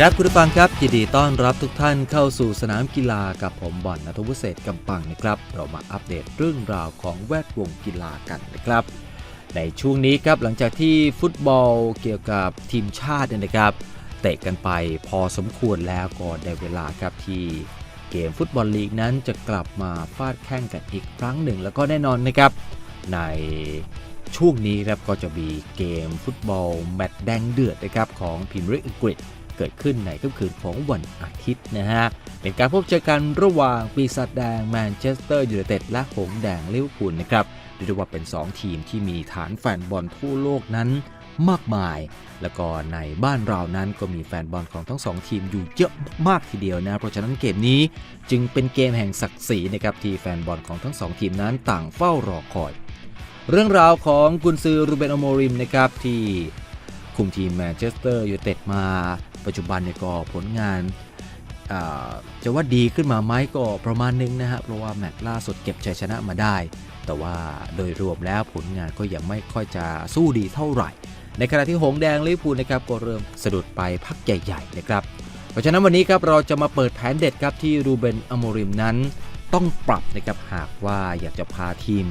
ครับคุณผู้ฟังครับยินดีต้อนรับทุกท่านเข้าสู่สนามกีฬากับผมบอลนทวุฒิเศษกำปังนะครับ เรามาอัปเดตเรื่องราวของแวดวงกีฬากันนะครับ ในช่วงนี้ครับหลังจากที่ฟุตบอลเกี่ยวกับทีมชาติเนี่ยนะครับ เตะกันไปพอสมควรแล้วก็ได้เวลาครับที่เกมฟุตบอลลีกนั้นจะกลับมาฟาดแข่งกันอีกครั้งหนึ่ง แล้วก็แน่นอนนะครับ ในช่วงนี้ครับก็จะมีเกมฟุตบอลแมตช์แดงเดือดนะครับของพรีเมียร์ลีกอังกฤษ เกิดขึ้นในค่ำคืนของวันอาทิตย์นะฮะ เป็นการพบเจอกันระหว่างปีศาจแดงแมนเชสเตอร์ยูไนเต็ดและหงแดงลิเวอร์พูลนะครับเรียกได้ว่าเป็น 2 ทีมที่มีฐานแฟนบอลทั่วโลกนั้นมากมาย แล้วก็ในบ้านเรานั้นก็มีแฟนบอลของทั้ง 2 ทีมอยู่เยอะมากทีเดียวนะ เพราะฉะนั้นเกมนี้จึงเป็นเกมแห่งศักดิ์ศรีนะครับที่แฟนบอลของทั้ง 2 ทีมนั้นต่างเฝ้ารอคอย เรื่องราวของกุนซือรูเบนอโมริมนะครับที่ คุมทีมแมนเชสเตอร์ยูไนเต็ดมาปัจจุบันเนี่ยก็ผลงานจะว่าดีขึ้นมาไหมก็ประมาณนึงนะฮะเพราะว่าแมตช์ล่าสุดเก็บชัยชนะมาได้ แต่ว่าโดยรวมแล้วผลงานก็ยังไม่ค่อยจะสู้ดีเท่าไหร่ ในขณะที่หงแดงลิเวอร์พูลนะครับก็เริ่มสะดุดไปพักใหญ่ๆนะครับเพราะฉะนั้นวันนี้ครับเราจะมาเปิดแผนเด็ดครับที่รูเบนอโมริมนั้น ต้องปรับนะครับหากว่าอยากจะพาทีม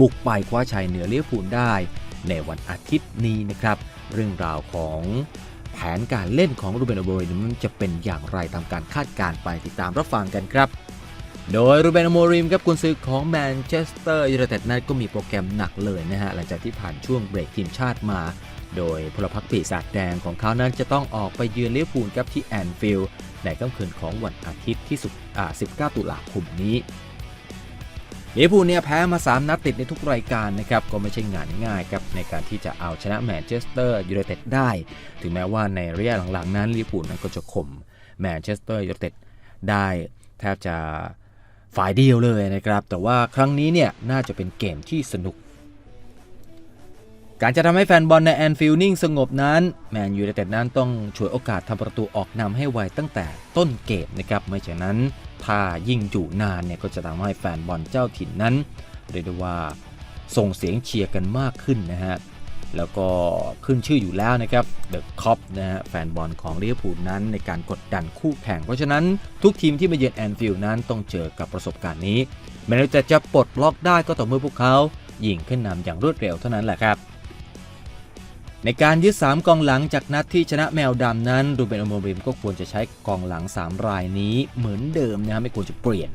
บุกไปคว้าชัยเหนือลิเวอร์พูลได้ในวันอาทิตย์นี้นะครับ เรื่องราวของแผนการเล่นของรูเบนอโมริมนั้นจะเป็นอย่างไรตามการคาดการไปติดตามรับฟังกันครับ โดยรูเบนอโมริมครับกุนซือของแมนเชสเตอร์ยูไนเต็ดนั้นก็มีโปรแกรมหนักเลยนะฮะหลังจากที่ผ่านช่วงเบรกทีมชาติมา โดยพลพรรคปีศาจแดงของเขานั้นจะต้องออกไปเยือนลิเวอร์พูลครับที่แอนฟิลด์ในค่ำคืนของวันอาทิตย์ที่สุด19ตุลาคมนี้ ลิเวอร์พูลเนี่ยแพ้มา 3 นัดติดในทุกรายการนะครับก็ไม่ใช่งานง่ายครับในการที่จะเอาชนะแมนเชสเตอร์ยูไนเต็ดได้ ถึงแม้ว่าในระยะหลังๆนั้นลิเวอร์พูลนั้นก็จะข่มแมนเชสเตอร์ยูไนเต็ดได้แทบจะฝ่ายเดียวเลยนะครับ แต่ว่าครั้งนี้เนี่ยน่าจะเป็นเกมที่สนุก การจะทำให้แฟนบอลในแอนฟิลนิ่งสงบนั้นแมนยูไนเต็ดนั้นต้องฉวยโอกาสทำประตูออกนำให้ไวตั้งแต่ต้นเกมนะครับไม่เช่นนั้น ถ้ายิ่งอยู่นานเนี่ยก็จะทำให้แฟนบอลเจ้าถิ่นนั้นเรียกได้ว่าส่งเสียงเชียร์กันมากขึ้นนะฮะแล้วก็ขึ้นชื่ออยู่แล้วนะครับเดอะคอปนะฮะแฟนบอลของลิเวอร์พูลนั้นในการกดดันคู่แข่ง เพราะฉะนั้นทุกทีมที่มาเยือนแอนฟิลด์นั้นต้องเจอกับประสบการณ์นี้แม้จะจะปลดล็อกได้ก็ต่อเมื่อพวกเขายิงขึ้นนำอย่างรวดเร็วเท่านั้นแหละครับ ในการยึด 3 กองหลังจากนัดที่ชนะแมวดำนั้นรูเบนอโมริมก็ควรจะใช้กองหลัง 3 รายนี้เหมือนเดิมนะฮะไม่ควรจะเปลี่ยน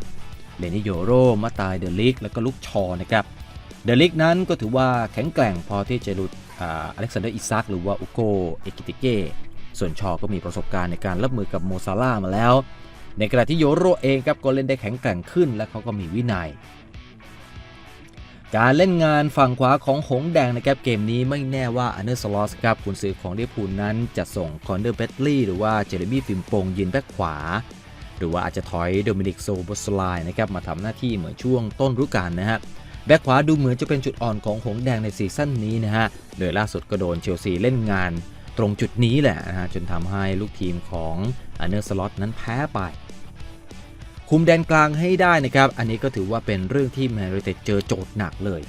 เลนิโยโรมาตายเดลิกแล้วก็ลุกชอนะครับเดลิกนั้นก็ถือว่าแข็งแกร่งพอที่จะหลุดอเล็กซานเดอร์อิซักหรือว่าอุโกเอกิติเกส่วนชอก็มีประสบการณ์ในการรับมือกับโมซาร่ามาแล้ว ในขณะที่โยโรเองครับก็เล่นได้แข็งแกร่งขึ้น และเขาก็มีวินัย การเล่นงานฝั่งขวาของหงแดงนะครับเกมนี้ไม่แน่ว่าอันเดอร์สลอสครับกุนซื้อของลิเวอร์พูลนั้นจะส่งคอนเดอร์เบตลี่หรือว่าเจเรมี่ฟิมปงยืนแบ็คขวา หรือว่าอาจจะถอยโดมินิกโซโบสไลน์นะครับมาทำหน้าที่เหมือนช่วงต้นฤดูกาลนะฮะแบ็คขวาดูเหมือนจะเป็นจุดอ่อนของหงแดงในซีซั่นนี้นะฮะโดยล่าสุดก็โดนเชลซีเล่นงานตรงจุดนี้แหละนะฮะจนทำให้ลูกทีมของอันเดอร์สลอตนั้นแพ้ไป คุมแดนกลางให้ได้นะครับ อันนี้ก็ถือว่าเป็นเรื่องที่แมนยูเต็ดเจอโจทย์หนักเลย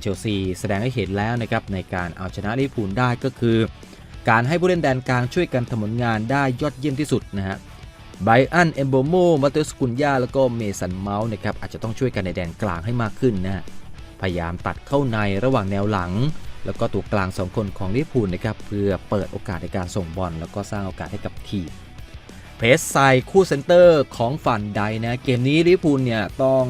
เชลซีแสดงให้เห็นแล้วนะครับในการเอาชนะลิเวอร์พูลได้ก็คือ การให้ผู้เล่นแดนกลางช่วยกันทำผลงานได้ยอดเยี่ยมที่สุดนะฮะไบอันเอมโบโมมาเตอร์สกุนยาแล้วก็เมสันเมาส์นะครับอาจจะต้องช่วยกันในแดนกลางให้มากขึ้นนะฮะพยายามตัดเข้าในระหว่างแนวหลัง แล้วก็ตัวกลาง 2 คนของลิเวอร์พูลนะครับเพื่อเปิดโอกาสในการส่งบอลแล้วก็สร้างโอกาสให้กับทีม เพรสไซคู่เซนเตอร์ของฝันใดนะเกมนี้ลิพูลเนี่ยต้อง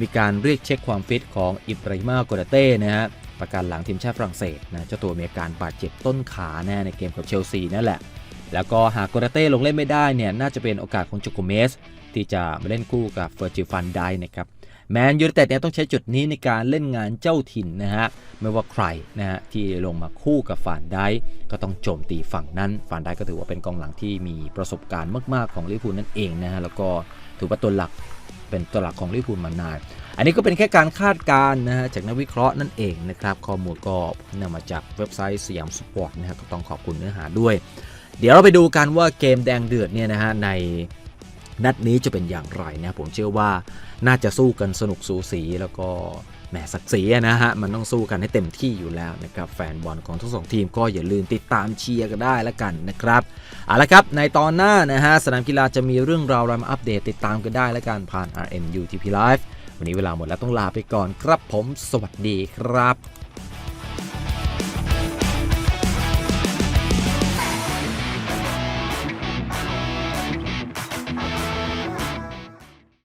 มีการเรียกเช็คความฟิตของอิบราฮิมาโกดาเต้นะฮะประกันหลังทีมชาติฝรั่งเศสนะเจ้าตัวมีอาการบาดเจ็บต้นขาแน่ในเกมกับเชลซีนั่นแหละ แล้วก็หากโกดาเต้ลงเล่นไม่ได้เนี่ยน่าจะเป็นโอกาสของจูโกเมสที่จะมาเล่นคู่กับเฟอร์จิฟันไดนะครับ แมนยูไนเต็ดเนี่ยต้องใช้จุดนี้ในการเล่นงานเจ้าถิ่นนะฮะไม่ว่าใครนะฮะที่ลงมาคู่กับฟานได้ก็ต้องโจมตีฝั่งนั้นฟานได้ก็ถือว่าเป็นกองหลังที่มีประสบการณ์มาก ๆ ของลิเวอร์พูลนั่นเองนะฮะแล้วก็ถือว่าตัวหลักเป็นตัวหลักของลิเวอร์พูลมานาน อันนี้ก็เป็นแค่การคาดการณ์นะฮะจากนักวิเคราะห์นั่นเองนะครับ ข้อมูลก็นำมาจากเว็บไซต์สยามสปอร์ตนะฮะก็ต้องขอบคุณเนื้อหาด้วย เดี๋ยวเราไปดูกันว่าเกมแดงเดือดเนี่ยนะฮะใน นัดนี้จะเป็นอย่างไรนะผมเชื่อว่าน่าจะสู้กันสนุกสูสีแล้วก็แหมศักดิ์ศรีนะฮะมันต้องสู้กันให้เต็มที่อยู่แล้วนะครับแฟนบอลของทั้งสองทีมก็อย่าลืมติดตามเชียร์กันได้แล้วกันนะครับเอาละครับในตอนหน้านะฮะสนามกีฬาจะมีเรื่องราวอะไรมาอัปเดตติดตามกันได้แล้วกันผ่าน RMUTP Live วันนี้เวลาหมดแล้วต้องลาไปก่อนครับผม สวัสดีครับ